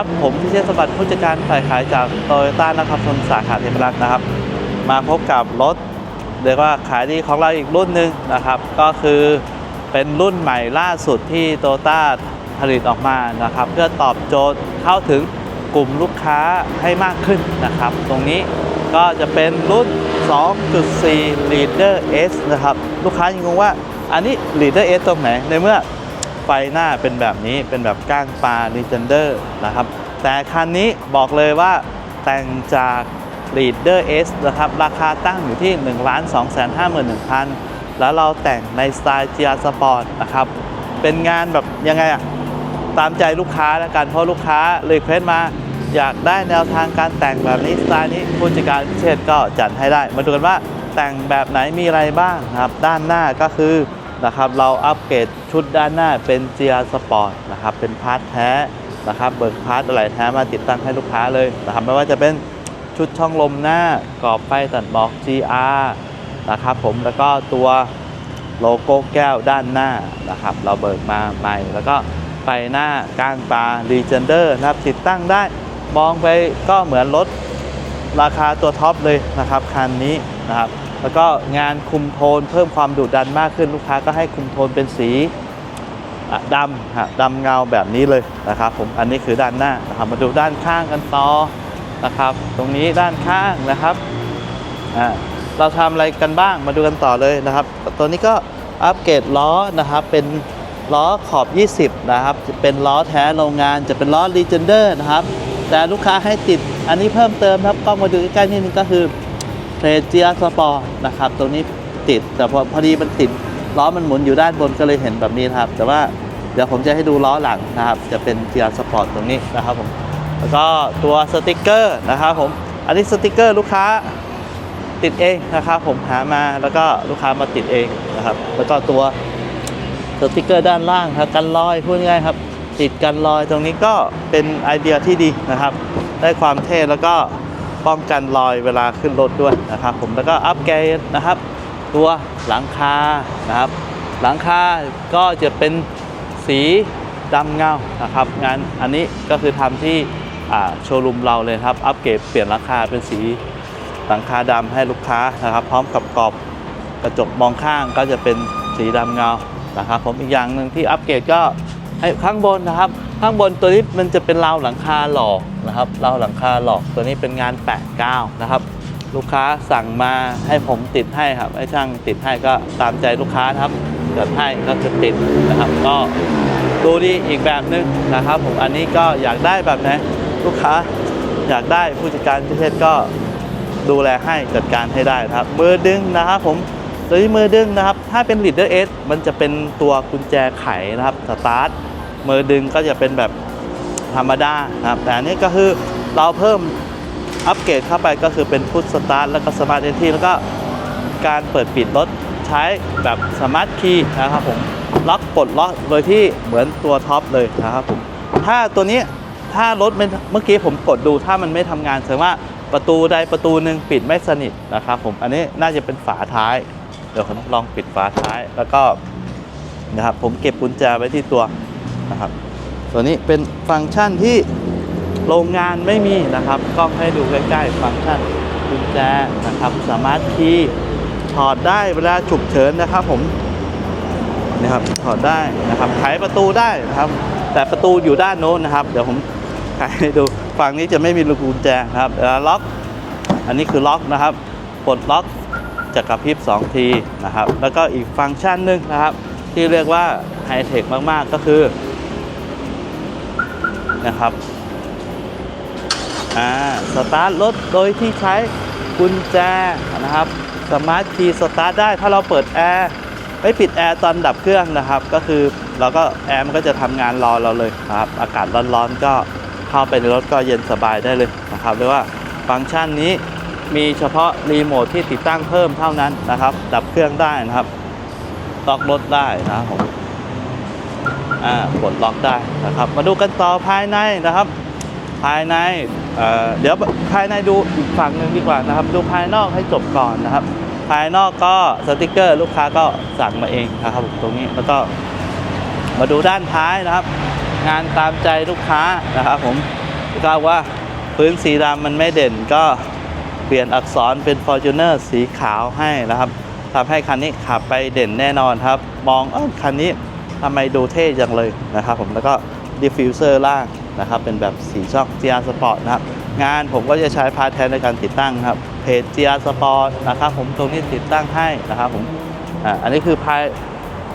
ครับ ผมพิเชษสมบัติผู้จัดการฝ่ายขายจากโตโยต้านครพนสาขาเทพรักษ์นะครับ มาพบกับรถเรียกว่าขายดีของเราอีกรุ่นหนึ่งนะครับ ก็คือเป็นรุ่นใหม่ล่าสุดที่โตโยต้าผลิตออกมานะครับ เพื่อตอบโจทย์เข้าถึงกลุ่มลูกค้าให้มากขึ้นนะครับ ตรงนี้ก็จะเป็นรุ่น 2.4 Leader S นะครับ ลูกค้ายังงงว่าอันนี้ Leader S ตรงไหนในเมื่อ ไฟหน้าเป็นแบบนี้เป็นแบบก้างปลา l e g e n d e r นะครับ แต่คันนี้บอกเลยว่าแต่งจาก Leader S นะครับ ราคาตั้งอยู่ที่ 1 2 5 1 0 0 0 แล้วเราแต่งในสไตล์ GR Sport นะครับ เป็นงานแบบยังไงอะตามใจลูกค้าแล้วกัน เพราะลูกค้าเลยเควสมา อยากได้แนวทางการแต่งแบบนี้สไตล์นี้ผู้จัดการพิเชษก็จัดให้ได้ มาดูกันว่าแต่งแบบไหนมีอะไรบ้างครับ ด้านหน้าก็คือ นะครับเราอัปเกรดชุดด้านหน้าเป็น GR Sport นะครับเป็นพาร์ทแท้นะครับเบิกพาร์ทอะไรแท้มาติดตั้งให้ลูกค้าเลยนะครับไม่ว่าจะเป็นชุดช่องลมหน้ากรอบไฟตัดหมอก GR นะครับผมแล้วก็ตัวโลโก้แก้วด้านหน้านะครับเราเบิกมาใหม่ แล้วก็ไฟหน้ากลางปลา r e g e n d e r นะครับติดตั้งได้มองไปก็เหมือนรถราคาตัวท็อปเลยนะครับคันนี้นะครับ แล้วก็งานคุมโทนเพิ่มความดุดันมากขึ้นลูกค้าก็ให้คุมโทนเป็นสีอะดำฮะดำเงาแบบนี้เลยนะครับ ผมอันนี้คือด้านหน้านะครับมาดูด้านข้างกันต่อนะครับ ตรงนี้ด้านข้างนะครับอ่าเราทำอะไรกันบ้างมาดูกันต่อเลยนะครับ ตัวนี้ก็อัปเกรดล้อนะครับ เป็นล้อขอบ 20 นะครับ เป็นล้อแท้โรงงานจะเป็นล้อ l e g e n d e r นะครับ แต่ลูกค้าให้ติดอันนี้เพิ่มเติมครับกล้องมาดูใกล้ๆนิดนึงก็คือ เพเจียสปอร์นะครับตรงนี้ติด แต่พอพอดีมันติดล้อมันหมุนอยู่ด้านบนก็เลยเห็นแบบนี้ครับ แต่ว่าเดี๋ยวผมจะให้ดูล้อหลังนะครับ จะเป็นเจียสปอร์ตตรงนี้นะครับผมแล้วก็ตัวสติกเกอร์นะครับผมอันนี้สติกเกอร์ลูกค้าติดเองนะครับผมหามาแล้วก็ลูกค้ามาติดเองนะครับ แล้วก็ตัวสติกเกอร์ด้านล่างครับกันรอยพูดง่ายครับ ติดกันรอยตรงนี้ก็เป็นไอเดียที่ดีนะครับ ได้ความเท่แล้วก็ ป้องกันรอยเวลาขึ้นรถด้วยนะครับ ผมแล้วก็อัปเกรดนะครับ ตัวหลังคานะครับ หลังคาก็จะเป็นสีดำเงานะครับงานอันนี้ก็คือทำที่โชว์รูมเราเลยครับ อัปเกรดเปลี่ยนหลังคาเป็นสีหลังคาดำให้ลูกค้านะครับ พร้อมกับกรอบกระจกมองข้างก็จะเป็นสีดำเงานะครับ ผมอีกอย่างหนึ่งที่อัปเกรดก็ ให้ข้างบนนะครับ ข้างบนตัวนี้มันจะเป็นราวหลังคาหลอกนะครับราวหลังคาหลอกตัวนี้เป็นงาน 89 นะครับ ลูกค้าสั่งมาให้ผมติดให้ครับให้ช่างติดให้ก็ตามใจลูกค้านะครับจัดให้ก็จะติดนะครับ ก็ดูดีอีกแบบนึงนะครับ ผมอันนี้ก็อยากได้แบบไหนลูกค้าอยากได้ผู้จัดการพิเศษก็ดูแลให้จัดการให้ได้ครับมือดึงนะครับผมตัวนี้มือดึงนะครับ ถ้าเป็น Leader S มันจะเป็นตัวกุญแจไขนะครับสตาร์ท มือดึงก็จะเป็นแบบธรรมดาครับแต่อันนี้ก็คือเราเพิ่มอัปเกรดเข้าไปก็คือเป็นพุทสตาร์ทแล้วก็สมาร์ทเอนทีแล้วก็การเปิดปิดรถใช้แบบสมาร์ทคีย์นะครับผมล็อกปลดล็อกโดยที่เหมือนตัวท็อปเลยนะครับผมถ้าตัวนี้ถ้ารถเมื่อกี้ผมกดดูถ้ามันไม่ทำงานแสดงว่าประตูใดประตูหนึ่งปิดไม่สนิทนะครับผมอันนี้น่าจะเป็นฝาท้าย เดี๋ยวผมลองปิดฝาท้ายแล้วก็นะครับผมเก็บกุญแจไว้ที่ตัว นะครับตัวนี้เป็นฟังก์ชันที่โรงงานไม่มีนะครับกล้องให้ดูใกล้ๆ ฟังก์ชันกุญแจนะครับ สามารถคีย์ถอดได้เวลาฉุกเฉินนะครับผมนะครับถอดได้นะครับไขประตูได้นะครับ แต่ประตูอยู่ด้านโน้นนะครับ เดี๋ยวผมไขให้ดูฝั่งนี้จะไม่มีลูกกุญแจนะครับลาล็อก อันนี้คือล็อกนะครับปลดล็อกจะกระพริบ2ทีนะครับ แล้วก็อีกฟังก์ชันหนึ่งนะครับ ที่เรียกว่าไฮเทคมากๆก็คือ นะครับอ่าสตาร์ทรถโดยที่ใช้กุญแจนะครับสมาร์ทคีย์สตาร์ทได้ถ้าเราเปิดแอร์ไม่ปิดแอร์ตอนดับเครื่องนะครับ ก็คือเราก็แอร์มันก็จะทำงานรอเราเลยครับ อากาศร้อนๆก็เข้าไปในรถก็เย็นสบายได้เลยนะครับเรียกว่าฟังก์ชันนี้มีเฉพาะรีโมทที่ติดตั้งเพิ่มเท่านั้นนะครับ ดับเครื่องได้นะครับล็อกรถได้นะครับผม ปลดล็อกได้นะครับ มาดูกันต่อภายในนะครับ ภายในเเดี๋ยวภายในดูอีกฝั่งหนึ่งดีกว่านะครับ ดูภายนอกให้จบก่อนนะครับ ภายนอกก็สติกเกอร์ ลูกค้าก็สั่งมาเองนะครับผมตรงนี้แล้วก็มาดูด้านท้ายนะครับ งานตามใจลูกค้านะครับผมก็ว่าพื้นสีดำมันไม่เด่นก็เปลี่ยนอักษรเป็น Fortuner สีขาวให้นะครับทำให้คันนี้ขับไปเด่นแน่นอนครับ มองเออคันนี้ ทำไมดูเท่จังเลยนะครับผมแล้วก็ดิฟฟิวเซอร์ล่างนะครับเป็นแบบสีช่อง GR Sport นะครับงานผมก็จะใช้พาร์ทแทนในการติดตั้งครับเพจ GR Sport นะครับผมตรงนี้ติดตั้งให้นะครับผมอ่าอันนี้คือภาย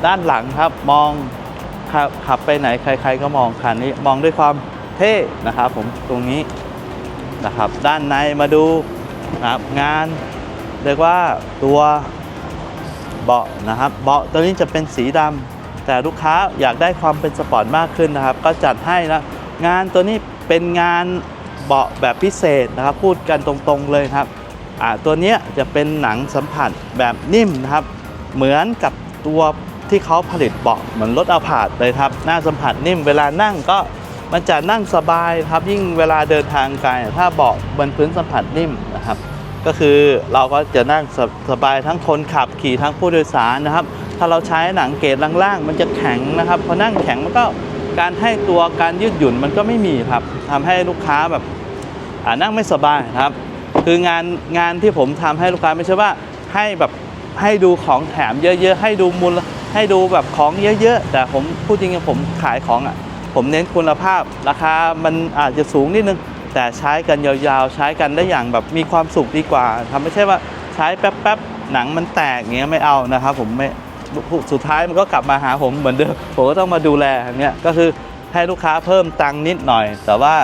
ด้านหลังครับมองขับขับไปไหนใคร ๆ ก็มองคันนี้มองด้วยความเท่นะครับผมตรงนี้นะครับด้านในมาดูนะครับงานเรียกว่าตัวเบาะนะครับเบาะตัวนี้จะเป็นสีดำ แต่ลูกค้าอยากได้ความเป็นสปอร์ตมากขึ้นนะครับ ก็จัดให้นะงานตัวนี้เป็นงานเบาะแบบพิเศษนะครับ พูดกันตรงๆเลยครับอ่าตัวนี้จะเป็นหนังสัมผัสแบบนิ่มนะครับ เหมือนกับตัวที่เขาผลิตเบาะเหมือนรถอาพาธเลยครับหน้าสัมผัสนิ่มเวลานั่งก็มันจะนั่งสบายครับยิ่งเวลาเดินทางไกลถ้าเบาะบนพื้นสัมผัสนิ่มนะครับ ก็คือเราก็จะนั่งสสบายทั้งคนขับขี่ทั้งผู้โดยสารนะครับ ถ้าเราใช้หนังเกรดล่างๆมันจะแข็งนะครับพอนั่งแข็งมันก็การให้ตัวการยืดหยุ่นมันก็ไม่มีครับทำให้ลูกค้าแบบนั่งไม่สบายครับ คืองานงานที่ผมทำให้ลูกค้าไม่ใช่ว่าให้แบบให้ดูของแถมเยอะ ๆ ให้ดูมูลให้ดูแบบของเยอะ ๆ แต่ผมพูดจริงๆผมขายของอะผมเน้นคุณภาพราคามันอาจจะสูงนิดนึง แต่ใช้กันยาวๆ ใช้กันได้อย่างแบบมีความสุขดีกว่าทำไม่ใช่ว่าใช้แป๊บๆหนังมันแตกอย่างเงี้ยไม่เอานะครับผมไม่ สุดท้ายมันก็กลับมาหาผมเหมือนเดิมผมก็ต้องมาดูแลอย่างเงี้ยก็คือให้ลูกค้าเพิ่มตังค์นิดหน่อย แต่ว่า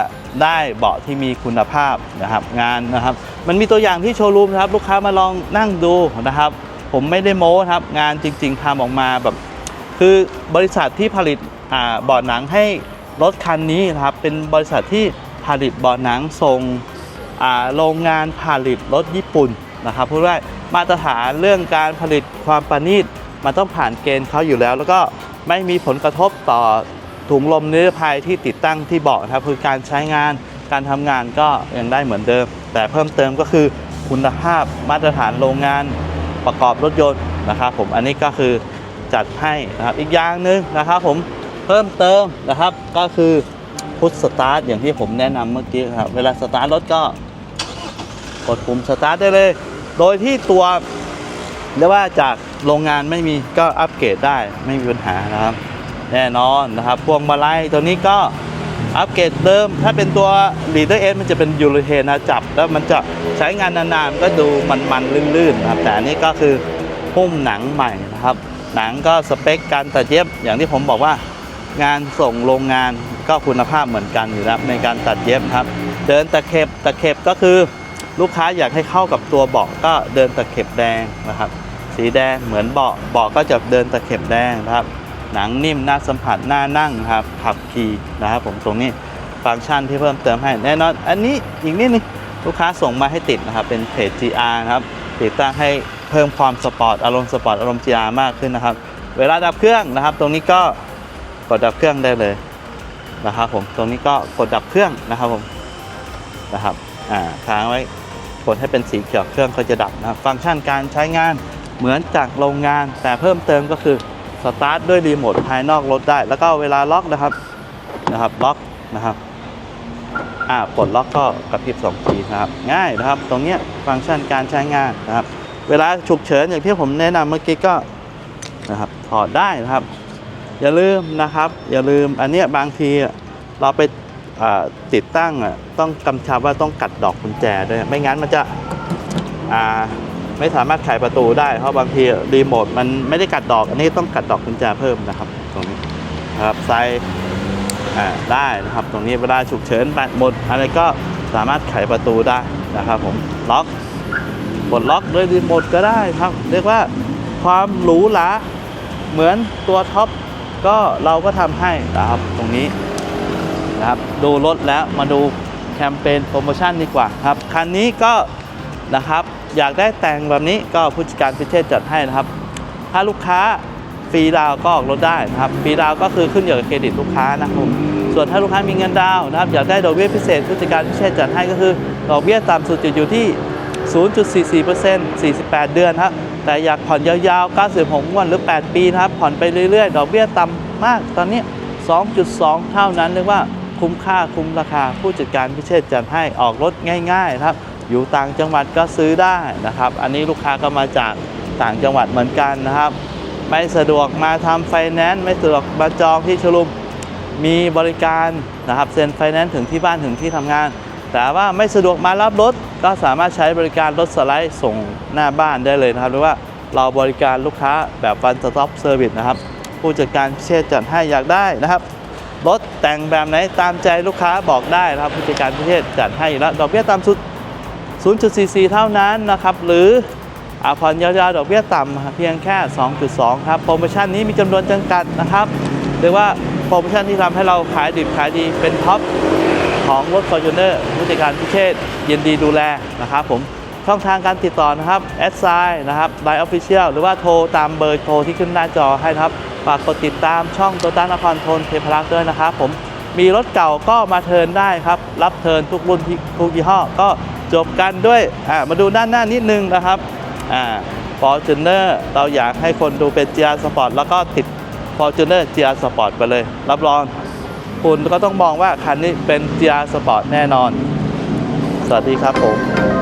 ได้เบาะที่มีคุณภาพนะครับงานนะครับ มันมีตัวอย่างที่โชว์รูมนะครับ ลูกค้ามาลองนั่งดูนะครับ ผมไม่ได้โม้ครับ งานจริง ๆทำออกมาแบบ คือบริษัทที่ผลิตอ่าเบาะหนังให้รถคันนี้นะครับ เป็นบริษัทที่ผลิตเบาะหนังส่งอ่าโรงงานผลิตรถญี่ปุ่นนะครับพูดว่ามาตรฐานเรื่องการผลิตความประณีต มันต้องผ่านเกณฑ์เขาอยู่แล้ว แล้วก็ไม่มีผลกระทบต่อถุงลมนิรภัยที่ติดตั้งที่เบาะนะครับคือการใช้งานการทำงานก็ยังได้เหมือนเดิม แต่เพิ่มเติมก็คือคุณภาพมาตรฐานโรงงานประกอบรถยนต์นะครับผมอันนี้ก็คือจัดให้นะครับอีกอย่างหนึ่งนะครับผมเพิ่มเติมนะครับก็คือพุทสตาร์ทอย่างที่ผมแนะนำเมื่อกี้ครับเวลาสตาร์ทรถก็กดปุ่มสตาร์ทได้เลย โดยที่ตัว เรียกว่าจากโรงงานไม่มีก็อัปเกรดได้ไม่มีปัญหานะครับ แน่นอนนะครับพวงมาลัยตัวนี้ก็อัปเกรดเดิม ถ้าเป็นตัว Leader S มันจะเป็นยูโรเทนนะจับ แล้วมันจะใช้งานนานๆก็ดูมันๆลื่นๆนะครับแต่อันนี้ก็คือหุ้มหนังใหม่นะครับ หนังก็สเปคการตัดเย็บอย่างที่ผมบอกว่างานส่งโรงงานก็คุณภาพเหมือนกันอยู่แล้วในการตัดเย็บครับ เดินตะเข็บตะเข็บก็คือลูกค้าอยากให้เข้ากับตัวเบาะก็เดินตะเข็บแดงนะครับ สีแดงเหมือนเบาะเบาะก็จะเดินตะเข็บแดงนะครับ หนังนิ่มน่าสัมผัสน่านั่งครับขับขี่นะครับผมตรงนี้ฟังก์ชันที่เพิ่มเติมให้แน่นอนอันนี้อีกนิดนึงลูกค้าส่งมาให้ติดนะครับเป็นเพจ GR นะครับติดตั้งให้เพิ่มความสปอร์ตอารมณ์สปอร์ตอารมณ์ GR มากขึ้นนะครับ เวลาดับเครื่องนะครับ ตรงนี้ก็กดดับเครื่องได้เลยนะครับผมตรงนี้ก็กดดับเครื่องนะครับผมนะครับอ่าค้างไว้กดให้เป็นสีเขียวเครื่องก็จะดับนะครับ ฟังก์ชันการใช้งาน เหมือนจากโรงงาน แต่เพิ่มเติมก็คือสตาร์ทด้วยรีโมทภายนอกรถได้ แล้วก็เวลาล็อกนะครับนะครับล็อกนะครับอ่าปลดล็อกก็กระพริบสองทีนะครับง่ายนะครับ ตรงเนี้ยฟังก์ชันการใช้งานนะครับ เวลาฉุกเฉินอย่างที่ผมแนะนำเมื่อกี้ก็นะครับถอดได้นะครับ อย่าลืมนะครับ อย่าลืมอันเนี้ยบางทีเราไปติดตั้งอะต้องกำชับว่าต้องกัดดอกกุญแจด้วยไม่งั้นมันจะอ่า ไม่สามารถไขประตูได้เพราะบางทีรีโมทมันไม่ได้กัดดอก อันนี้ต้องกัดดอกกุญแจเพิ่มนะครับ ตรงนี้นะครับใส่อ่าได้นะครับ ตรงนี้เวลาฉุกเฉินแบตหมดอะไรก็สามารถไขประตูได้นะครับ ผมล็อกกดล็อกด้วยรีโมทก็ได้ครับ เรียกว่าความหรูหราเหมือนตัวท็อปก็เราก็ทำให้นะครับตรงนี้นะครับดูรถแล้วมาดูแคมเปญโปรโมชั่นดีกว่าครับ คันนี้ก็นะครับ อยากได้แต่งแบบนี้ก็ผู้จัดการพิเชษจัดให้นะครับ ถ้าลูกค้าฟรีดาวก็ออกรถได้นะครับฟรีดาวก็คือขึ้นอยู่กับเครดิตลูกค้านะครับ ส่วนถ้าลูกค้ามีเงินดาวนะครับอยากได้ดอกเบี้ยพิเศษผู้จัดการพิเชษจัดให้ก็คือดอกเบี้ยต่ำสุดจะอยู่ที่ 0.44% 48 เดือนครับแต่อยากผ่อนยาวๆ 96งวดหรือ 8 ปีนะครับ ผ่อนไปเรื่อยๆ ดอกเบี้ยต่ำมาก ตอนนี้ 2.2 เท่านั้นเรียกว่าคุ้มค่าคุ้มราคาผู้จัดการพิเชษจัดให้ออกรถง่ายๆครับ อยู่ต่างจังหวัดก็ซื้อได้นะครับ อันนี้ลูกค้าก็มาจากต่างจังหวัดเหมือนกันนะครับ ไม่สะดวกมาทำไฟแนนซ์ไม่สะดวกมาจองที่ชลุมมีบริการนะครับเซ็นไฟแนนซ์ถึงที่บ้านถึงที่ทำงาน แต่ว่าไม่สะดวกมารับรถ ก็สามารถใช้บริการรถสไลด์ส่งหน้าบ้านได้เลยนะครับหรือว่าเราบริการลูกค้าแบบ one stop service นะครับ ผู้จัดการเชษจัดให้อยากได้นะครับรถแต่งแบบไหนตามใจลูกค้าบอกได้นะครับผู้จัดการพิเชษจัดให้แล้วดอกเบี้ยตามสุด 0.44 เท่านั้นนะครับ หรืออาผ่อนยาวๆดอกเบี้ยต่ำเพียงแค่ 2.2 ครับ โปรโมชั่นนี้มีจำนวนจำกัดนะครับเรียกว่าโปรโมชั่นที่ทำให้เราขายดิบขายดีเป็นท็อปของรถ f o r t u n e r ผู้จัดการพิเชษยินดีดูแลนะครับผมช่องทางการติดต่อนะครับแอดไซน์นะครับไลน์ออฟฟิเชียลหรือว่าโทรตามเบอร์โทรที่ขึ้นหน้าจอให้นะครับฝากกดติดตามช่องโตต้านครทนเทพรักษ์ด้วยนะครับผมมีรถเก่าก็มาเทินได้ครับ รับเทินทุกรุ่นทุกยี่ห้อก็ จบกันด้วยอ่ามาดูด้านหน้านิดนึงนะครับอ่าฟอร์จูเนอร์เราอยากให้คนดูเป็น GR Sport แล้วก็ติด Fortuner GR Sport ไปเลย รับรองคุณก็ต้องมองว่าคันนี้เป็น GR Sport แน่นอน สวัสดีครับผม